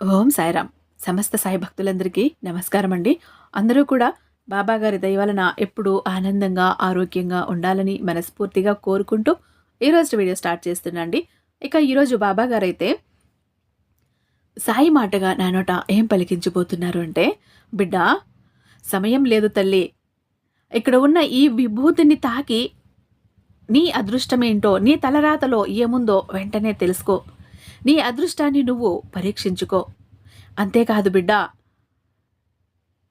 ఓం సాయిరామ్ సమస్త సాయి భక్తులందరికీ నమస్కారం అండి అందరూ కూడా బాబా గారి వలన ఎప్పుడూ ఆనందంగా ఆరోగ్యంగా ఉండాలని మనస్ఫూర్తిగా కోరుకుంటూ ఈరోజు వీడియో స్టార్ట్ చేస్తున్నాండి ఇక ఈరోజు బాబా గారైతే సాయి మాటగా నా నోట ఏం పలికించబోతున్నారు అంటే బిడ్డ సమయం లేదు తల్లి. ఇక్కడ ఉన్న ఈ విభూతిని తాకి నీ అదృష్టమేంటో నీ తలరాతలో ఏముందో వెంటనే తెలుసుకో. నీ అదృష్టాన్ని నువ్వు పరీక్షించుకో. అంతేకాదు బిడ్డ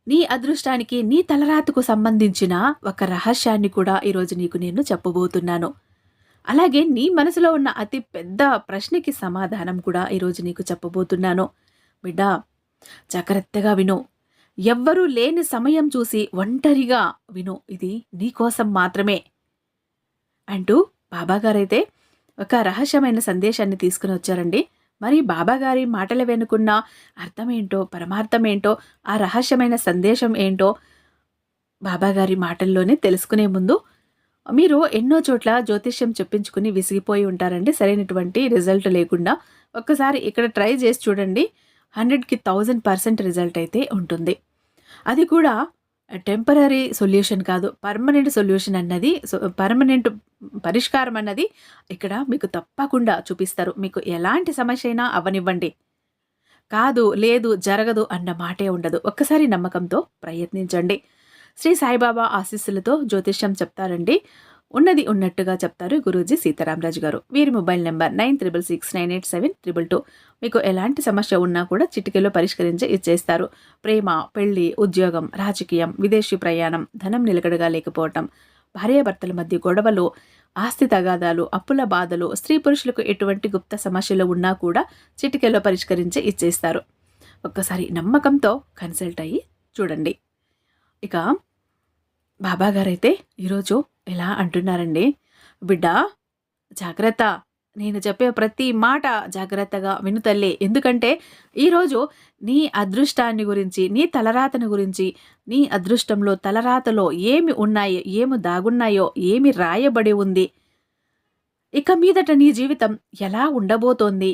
నీ అదృష్టానికి నీ తలరాతకు సంబంధించిన ఒక రహస్యాన్ని కూడా ఈరోజు నీకు నేను చెప్పబోతున్నాను. అలాగే నీ మనసులో ఉన్న అతి పెద్ద ప్రశ్నకి సమాధానం కూడా ఈరోజు నీకు చెప్పబోతున్నాను. బిడ్డ జాగ్రత్తగా విను. ఎవ్వరూ లేని సమయం చూసి ఒంటరిగా విను. ఇది నీకోసం మాత్రమే. అంటూ బాబాగారైతే ఒక రహస్యమైన సందేశాన్ని తీసుకుని వచ్చారండి. మరి బాబాగారి మాటల వెనుకున్న అర్థమేంటో పరమార్థమేంటో ఆ రహస్యమైన సందేశం ఏంటో బాబాగారి మాటల్లోనే తెలుసుకునే ముందు మీరు ఎన్నో చోట్ల జ్యోతిష్యం చెప్పించుకుని విసిగిపోయి ఉంటారండి. సరైనటువంటి రిజల్ట్ లేకుండా ఒక్కసారి ఇక్కడ ట్రై చేసి చూడండి. హండ్రెడ్కి థౌజండ్ పర్సెంట్ రిజల్ట్ అయితే ఉంటుంది. అది కూడా టెంపరీ సొల్యూషన్ కాదు పర్మనెంట్ సొల్యూషన్ అన్నది పర్మనెంట్ పరిష్కారం అన్నది ఇక్కడ మీకు తప్పకుండా చూపిస్తారు. మీకు ఎలాంటి సమస్య అయినా అవనివ్వండి. కాదు లేదు జరగదు అన్న మాటే ఉండదు. ఒక్కసారి నమ్మకంతో ప్రయత్నించండి. శ్రీ సాయిబాబా ఆశీస్సులతో జ్యోతిష్యం చెప్తారండి. ఉన్నది ఉన్నట్టుగా చెప్తారు గురూజీ సీతారామరాజు గారు. వీరి mobile number nine triple six nine eight seven triple two. మీకు ఎలాంటి సమస్య ఉన్నా కూడా చిటికెలో పరిష్కరించి ఇచ్చేస్తారు. ప్రేమ పెళ్ళి ఉద్యోగం రాజకీయం విదేశీ ప్రయాణం ధనం నిలకడగా లేకపోవటం భార్యాభర్తల మధ్య గొడవలు ఆస్తి తగాదాలు అప్పుల బాధలు స్త్రీ పురుషులకు ఎటువంటి గుప్త సమస్యలు ఉన్నా కూడా చిటికెలో పరిష్కరించి ఇచ్చేస్తారు. ఒక్కసారి నమ్మకంతో కన్సల్ట్ అయ్యి చూడండి. ఇక బాబాగారైతే ఈరోజు ఎలా అంటున్నారండి? బిడ్డ జాగ్రత్త. నేను చెప్పే ప్రతి మాట జాగ్రత్తగా వినుతల్లే ఎందుకంటే ఈరోజు నీ అదృష్టాన్ని గురించి నీ తలరాతను గురించి నీ అదృష్టంలో తలరాతలో ఏమి ఉన్నాయో ఏమి దాగున్నాయో ఏమి రాయబడి ఉంది ఇక మీదట నీ జీవితం ఎలా ఉండబోతోంది?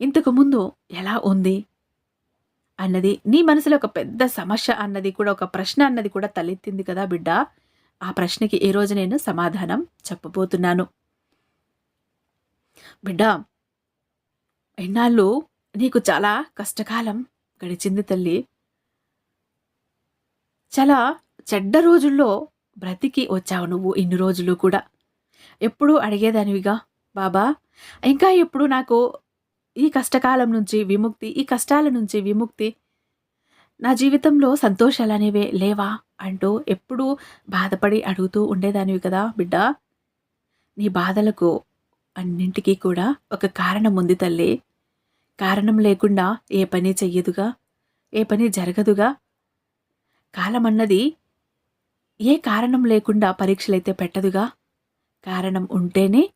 ఇంతకుముందు ఎలా ఉంది? అన్నది నీ మనసులో ఒక పెద్ద సమస్య అన్నది కూడా ఒక ప్రశ్న అన్నది కూడా తలెత్తింది కదా బిడ్డ. ఆ ప్రశ్నకి ఈరోజు నేను సమాధానం చెప్పబోతున్నాను. బిడ్డ ఎన్నాళ్ళు నీకు చాలా కష్టకాలం గడిచింది తల్లి. చాలా చెడ్డ రోజుల్లో బ్రతికి వచ్చావు నువ్వు ఇన్ని రోజులు కూడా. ఎప్పుడూ అడిగేదానివిగా? బాబా ఇంకా ఎప్పుడు నాకు ఈ కష్టకాలం నుంచి విముక్తి ఈ కష్టాల నుంచి విముక్తి. నా జీవితంలో సంతోషాలు అనేవే లేవా అంటూ ఎప్పుడూ బాధపడి అడుగుతూ ఉండేదానివి కదా బిడ్డ. నీ బాధలకు అన్నింటికీ కూడా ఒక కారణం ఉంది తల్లి. కారణం లేకుండా ఏ పని చెయ్యదుగా ఏ పని జరగదుగా. కాలం అన్నది ఏ కారణం లేకుండా పరీక్షలైతే పెట్టదుగా. కారణం ఉంటేనే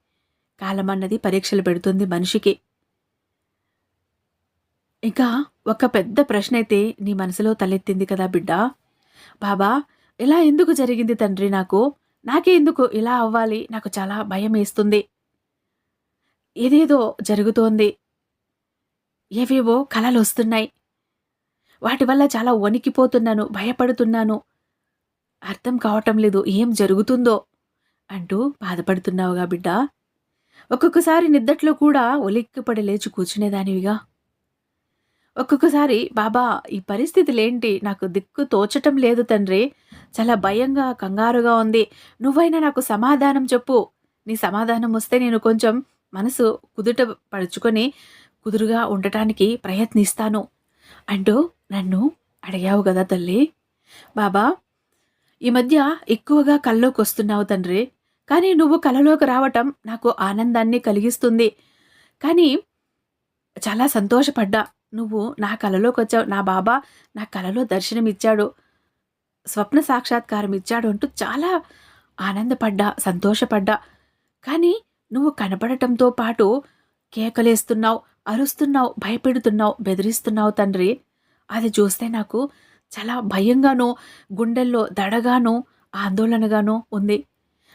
కాలం అన్నది పరీక్షలు పెడుతుంది మనిషికి. ఇంకా ఒక పెద్ద ప్రశ్న అయితే నీ మనసులో తలెత్తింది కదా బిడ్డ. బాబా ఇలా ఎందుకు జరిగింది తండ్రి నాకు? నాకే ఎందుకు ఇలా అవ్వాలి? నాకు చాలా భయం వేస్తుంది. ఏదేదో జరుగుతోంది. ఏవేవో కలలు వస్తున్నాయి. వాటి వల్ల చాలా వణికిపోతున్నాను భయపడుతున్నాను. అర్థం కావటం లేదు ఏం జరుగుతుందో అంటూ బాధపడుతున్నావుగా బిడ్డ. ఒక్కొక్కసారి నిద్దట్లో కూడా ఒలిక్కిపడి లేచి కూర్చునేదానివిగా. ఒక్కొక్కసారి బాబా ఈ పరిస్థితులేంటి? నాకు దిక్కు తోచటం లేదు తండ్రి. చాలా భయంగా కంగారుగా ఉంది. నువ్వైనా నాకు సమాధానం చెప్పు. నీ సమాధానం వస్తే నేను కొంచెం మనసు కుదుట పరుచుకొని కుదురుగా ఉండటానికి ప్రయత్నిస్తాను. అంటూ నన్ను అడిగావు కదా తల్లి. బాబా ఈ మధ్య ఎక్కువగా కల్లోకి వస్తున్నావు తండ్రి. కానీ నువ్వు కలలోకి రావటం నాకు ఆనందాన్ని కలిగిస్తుంది. కానీ చాలా సంతోషపడ్డా. నువ్వు నా కలలోకి వచ్చావు నా బాబా నా కలలో దర్శనం ఇచ్చాడు స్వప్న సాక్షాత్కారం ఇచ్చాడు అంటూ చాలా ఆనందపడ్డా సంతోషపడ్డా. కానీ నువ్వు కనపడటంతో పాటు కేకలేస్తున్నావు అరుస్తున్నావు భయపెడుతున్నావు బెదిరిస్తున్నావు తండ్రి. అది చూస్తే నాకు చాలా భయంగానో గుండెల్లో దడగానో ఆందోళనగానో ఉంది.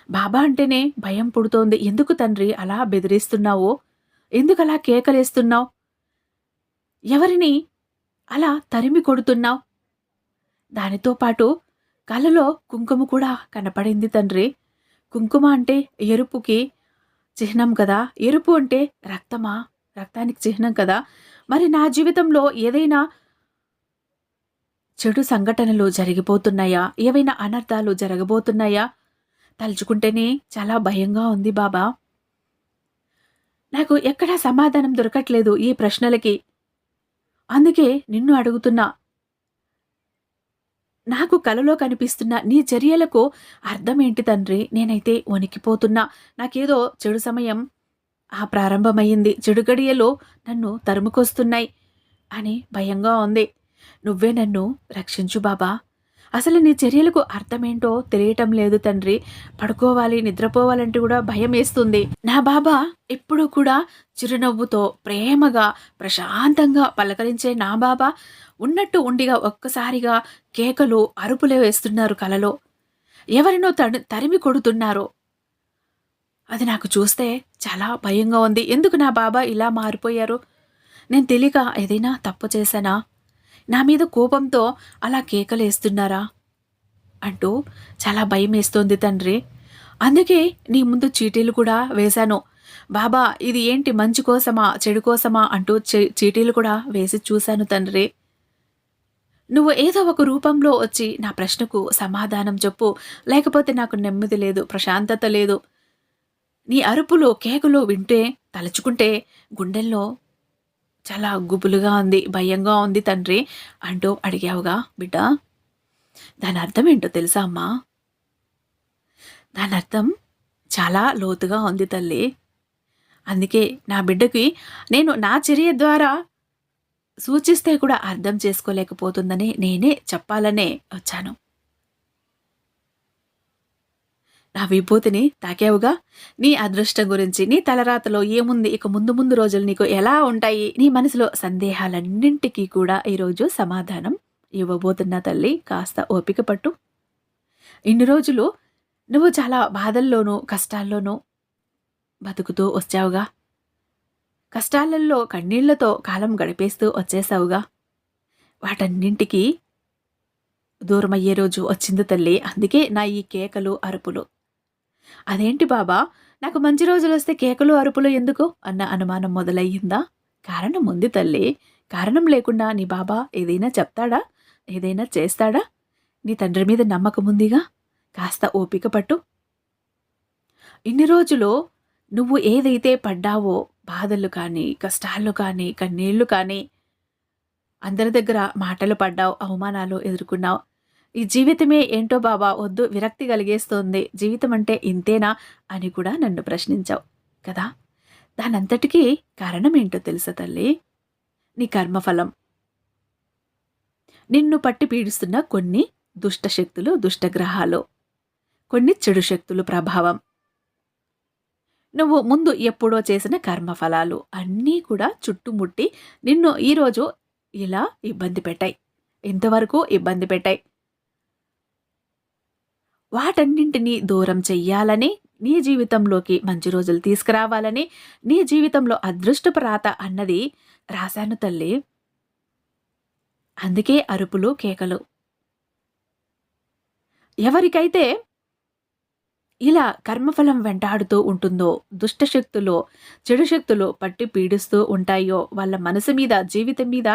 బాబా అంటేనే భయం పుడుతోంది. ఎందుకు తండ్రి అలా బెదిరిస్తున్నావు? ఎందుకు అలా కేకలేస్తున్నావు? ఎవరిని అలా తరిమి కొడుతున్నావు? దానితో పాటు కళ్ళలో కుంకుమ కూడా కనపడింది తండ్రి. కుంకుమ అంటే ఎరుపుకి చిహ్నం కదా. ఎరుపు అంటే రక్తమా? రక్తానికి చిహ్నం కదా. మరి నా జీవితంలో ఏదైనా చెడు సంఘటనలు జరిగిపోతున్నాయా? ఏవైనా అనర్థాలు జరగబోతున్నాయా? తలుచుకుంటేనే చాలా భయంగా ఉంది బాబా. నాకు ఎక్కడా సమాధానం దొరకట్లేదు ఈ ప్రశ్నలకి. అందుకే నిన్ను అడుగుతున్నా. నాకు కలలో కనిపిస్తున్న నీ చర్యలకు అర్థమేంటి తండ్రి? నేనైతే వణికిపోతున్నా. నాకేదో చెడు సమయం ఆ ప్రారంభమయ్యింది. చెడు గడియలో నన్ను తరుముకొస్తున్నాయి అని భయంగా ఉంది. నువ్వే నన్ను రక్షించు బాబా. అసలు నీ చర్యలకు అర్థమేంటో తెలియటం లేదు తండ్రి. పడుకోవాలి నిద్రపోవాలంటే కూడా భయం వేస్తుంది. నా బాబా ఎప్పుడూ కూడా చిరునవ్వుతో ప్రేమగా ప్రశాంతంగా పలకరించే నా బాబా ఉన్నట్టు ఉండిగా ఒక్కసారిగా కేకలు అరుపులే వేస్తున్నారు కలలో. ఎవరినో తడి తరిమి కొడుతున్నారు. అది నాకు చూస్తే చాలా భయంగా ఉంది. ఎందుకు నా బాబా ఇలా మారిపోయారు? నేను తెలియక ఏదైనా తప్పు చేశానా? నా మీద కోపంతో అలా కేకలేస్తున్నారా అంటూ చాలా భయం వేస్తోంది తండ్రి. అందుకే నీ ముందు చీటీలు కూడా వేశాను. బాబా ఇది ఏంటి? మంచి కోసమా? చెడు కోసమా? అంటూ చీటీలు కూడా వేసి చూశాను తండ్రి. నువ్వు ఏదో ఒక రూపంలో వచ్చి నా ప్రశ్నకు సమాధానం చెప్పు. లేకపోతే నాకు నెమ్మది లేదు ప్రశాంతత లేదు. నీ అరుపులు కేకులు వింటే తలుచుకుంటే గుండెల్లో చాలా గుబులుగా ఉంది భయంగా ఉంది తండ్రి అంటూ అడిగావుగా బిడ్డ దాని అర్థం ఏంటో తెలుసా అమ్మా? దాని అర్థం చాలా లోతుగా ఉంది తల్లి. అందుకే నా బిడ్డకి నేను నా చర్య ద్వారా సూచిస్తే కూడా అర్థం చేసుకోలేకపోతుందని నేనే చెప్పాలనే వచ్చాను. నా విభూతిని తాకావుగా నీ అదృష్టం గురించి నీ తలరాతలో ఏముంది? ఇక ముందు ముందు రోజులు నీకు ఎలా ఉంటాయి? నీ మనసులో సందేహాలన్నింటికీ కూడా ఈరోజు సమాధానం ఇవ్వబోతున్న తల్లి. కాస్త ఓపిక పట్టు. ఇన్ని రోజులు నువ్వు చాలా బాధల్లోనూ కష్టాల్లోనూ బతుకుతూ వచ్చావుగా. కష్టాలలో కన్నీళ్ళతో కాలం గడిపేస్తూ వచ్చేసావుగా వాటన్నింటికీ దూరమయ్యే రోజు వచ్చింది తల్లి. అందుకే నా ఈ కేకలు అరుపులు అదేంటి బాబా? నాకు మంచి రోజులు వస్తే కేకలు అరుపులు ఎందుకు? అన్న అనుమానం మొదలయ్యిందా? కారణం ఉంది తల్లి. కారణం లేకుండా నీ బాబా ఏదైనా చెప్తాడా? ఏదైనా చేస్తాడా? నీ తండ్రి మీద నమ్మకం ఉందిగా? కాస్త ఓపిక పట్టు. ఇన్ని రోజులు నువ్వు ఏదైతే పడ్డావో బాధలు కానీ కష్టాలు కానీ కన్నీళ్ళు కానీ అందరి దగ్గర మాటలు పడ్డావు అవమానాలు ఎదుర్కొన్నావు ఈ జీవితమే ఏంటో బాబా వద్దు విరక్తి కలిగేస్తోంది. జీవితం అంటే ఇంతేనా అని కూడా నన్ను ప్రశ్నించావు కదా? దానంతటికీ కారణం ఏంటో తెలుసా తల్లి? నీ కర్మఫలం. నిన్ను పట్టి పీడిస్తున్న కొన్ని దుష్ట శక్తులు దుష్టగ్రహాలు కొన్ని చెడు శక్తులు ప్రభావం. నువ్వు ముందు ఎప్పుడో చేసిన కర్మఫలాలు అన్నీ కూడా చుట్టుముట్టి నిన్ను ఈరోజు ఇలా ఇబ్బంది పెట్టాయి. ఇంతవరకు ఇబ్బంది పెట్టాయి. వాటన్నింటినీ దూరం చెయ్యాలని నీ జీవితంలోకి మంచి రోజులు తీసుకురావాలని నీ జీవితంలో అదృష్టపు రాత అన్నది రాశాను తల్లి. అందుకే అరుపులు కేకలు. ఎవరికైతే ఇలా కర్మఫలం వెంటాడుతూ ఉంటుందో దుష్టశక్తులు చెడు శక్తులు పట్టి పీడిస్తూ ఉంటాయో వాళ్ళ మనసు మీద జీవితం మీద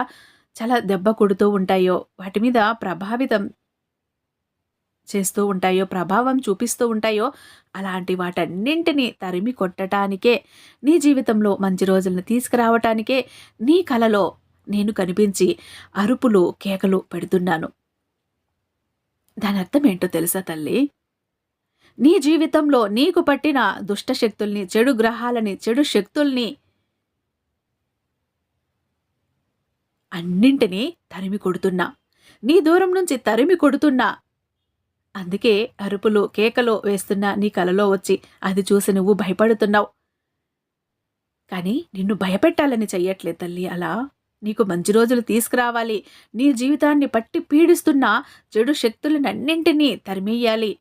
చాలా దెబ్బ కొడుతూ ఉంటాయో వాటి మీద ప్రభావితం చేస్తూ ఉంటాయో ప్రభావం చూపిస్తూ ఉంటాయో అలాంటి వాటన్నింటినీ తరిమి కొట్టడానికే నీ జీవితంలో మంచి రోజులను తీసుకురావటానికే నీ కలలో నేను కనిపించి అరుపులు కేకలు పెడుతున్నాను. దాని అర్థం ఏంటో తెలుసా తల్లి? నీ జీవితంలో నీకు పట్టిన దుష్టశక్తుల్ని చెడు గ్రహాలని చెడు శక్తుల్ని అన్నింటినీ తరిమి కొడుతున్నా. నీ దూరం నుంచి తరిమి కొడుతున్నా. అందుకే అరుపులు కేకలు వేస్తున్న నీ కలలో వచ్చి అది చూసి నువ్వు భయపడుతున్నావు. కానీ నిన్ను భయపెట్టాలని చెయ్యట్లేదు తల్లి. అలా నీకు మంచి రోజులు తీసుకురావాలి. నీ జీవితాన్ని పట్టి పీడిస్తున్న చెడు శక్తులనన్నింటినీ తరిమేయాలి.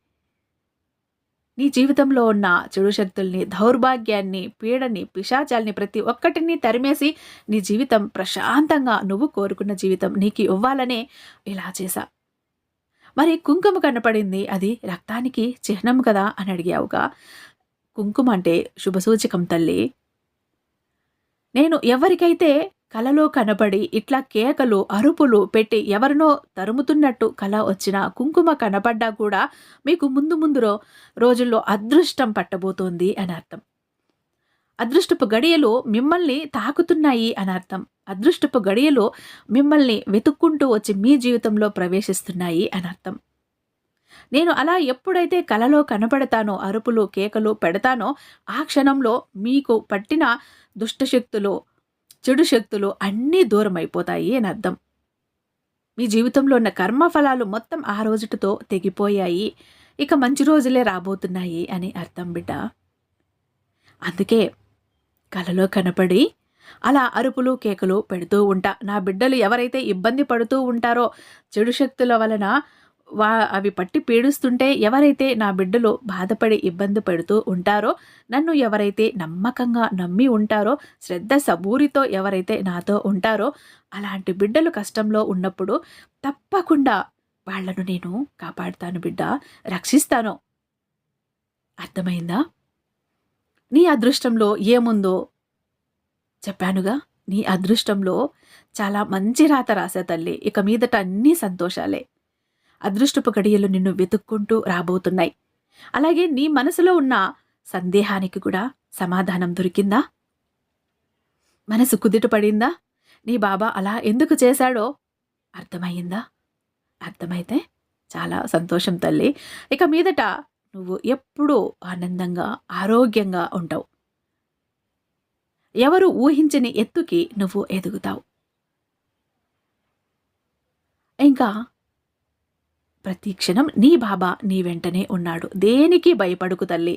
నీ జీవితంలో ఉన్న చెడు శక్తుల్ని దౌర్భాగ్యాన్ని పీడని పిశాచాల్ని ప్రతి ఒక్కటిని తరిమేసి నీ జీవితం ప్రశాంతంగా నువ్వు కోరుకున్న జీవితం నీకు ఇవ్వాలనే ఇలా చేశా. మరి కుంకుమ కనపడింది. అది రక్తానికి చిహ్నం కదా అని అడిగావుగా. కుంకుమ అంటే శుభసూచకం తల్లి. నేను ఎవరికైతే కలలో కనబడి ఇట్లా కేకలు అరుపులు పెట్టి ఎవరినో తరుముతున్నట్టు కల వచ్చిన కుంకుమ కనపడ్డా కూడా మీకు ముందు ముందు రోజుల్లో అదృష్టం పట్టబోతోంది అని అర్థం. అదృష్టపు గడియలు మిమ్మల్ని తాకుతున్నాయి అని అర్థం. అదృష్టపు గడియలు మిమ్మల్ని వెతుక్కుంటూ వచ్చి మీ జీవితంలో ప్రవేశిస్తున్నాయి అని అర్థం. నేను అలా ఎప్పుడైతే కలలో కనపడతానో అరుపులు కేకలు పెడతానో ఆ క్షణంలో మీకు పట్టిన దుష్టశక్తులు చెడు శక్తులు అన్నీ దూరం అయిపోతాయి అని అర్థం. మీ జీవితంలో ఉన్న కర్మఫలాలు మొత్తం ఆ రోజుటితో తెగిపోయాయి. ఇక మంచి రోజులే రాబోతున్నాయి అని అర్థం బిడ్డ. అందుకే కలలో కనపడి అలా అరుపులు కేకలు పెడుతూ ఉంటా. నా బిడ్డలు ఎవరైతే ఇబ్బంది పడుతూ ఉంటారో చెడు శక్తుల వలన వా అవి పట్టి పీడిస్తుంటే ఎవరైతే నా బిడ్డలు బాధపడి ఇబ్బంది పెడుతూ ఉంటారో నన్ను ఎవరైతే నమ్మకంగా నమ్మి ఉంటారో శ్రద్ధ సబూరితో ఎవరైతే నాతో ఉంటారో అలాంటి బిడ్డలు కష్టంలో ఉన్నప్పుడు తప్పకుండా వాళ్ళను నేను కాపాడుతాను బిడ్డ రక్షిస్తాను. అర్థమైందా? నీ అదృష్టంలో ఏముందో చెప్పానుగా? నీ అదృష్టంలో చాలా మంచి రాత రాసే తల్లి. ఇక మీదట అన్నీ సంతోషాలే. అదృష్టపు గడియలు నిన్ను వెతుక్కుంటూ రాబోతున్నాయి. అలాగే నీ మనసులో ఉన్న సందేహానికి కూడా సమాధానం దొరికిందా? మనసు కుదుట పడిందా? నీ బాబా అలా ఎందుకు చేశాడో అర్థమయ్యిందా? అర్థమైతే చాలా సంతోషం తల్లి. ఇక మీదట నువ్వు ఎప్పుడూ ఆనందంగా ఆరోగ్యంగా ఉంటావు. ఎవరు ఊహించని ఎత్తుకి నువ్వు ఎదుగుతావు. ఇంకా ప్రతి క్షణం నీ బాబా నీ వెంటనే ఉన్నాడు. దేనికి భయపడుకు తల్లి?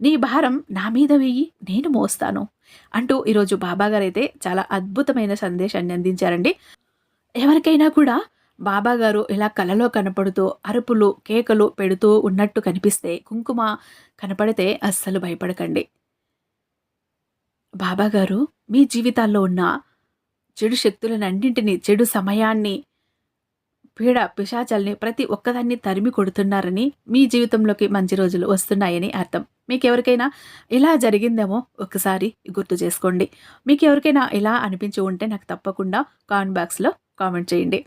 నీ భారం నా మీద వెయ్యి నేను మోస్తాను అంటూ ఈరోజు బాబాగారైతే చాలా అద్భుతమైన సందేశాన్ని అందించారండి. ఎవరికైనా కూడా బాబాగారు ఇలా కలలో కనపడుతూ అరుపులు కేకలు పెడుతూ ఉన్నట్టు కనిపిస్తే కుంకుమ కనపడితే అస్సలు భయపడకండి. బాబాగారు మీ జీవితాల్లో ఉన్న చెడు శక్తులనన్నింటినీ చెడు సమయాన్ని పీడ పిశాచల్ని ప్రతి ఒక్కదాన్ని తరిమి కొడుతున్నారని మీ జీవితంలోకి మంచి రోజులు వస్తున్నాయని అర్థం. మీకు ఎవరికైనా ఇలా జరిగిందేమో ఒకసారి గుర్తు చేసుకోండి. మీకు ఎవరికైనా ఇలా అనిపించి ఉంటే నాకు తప్పకుండా కామెంట్ బాక్స్లో కామెంట్ చేయండి.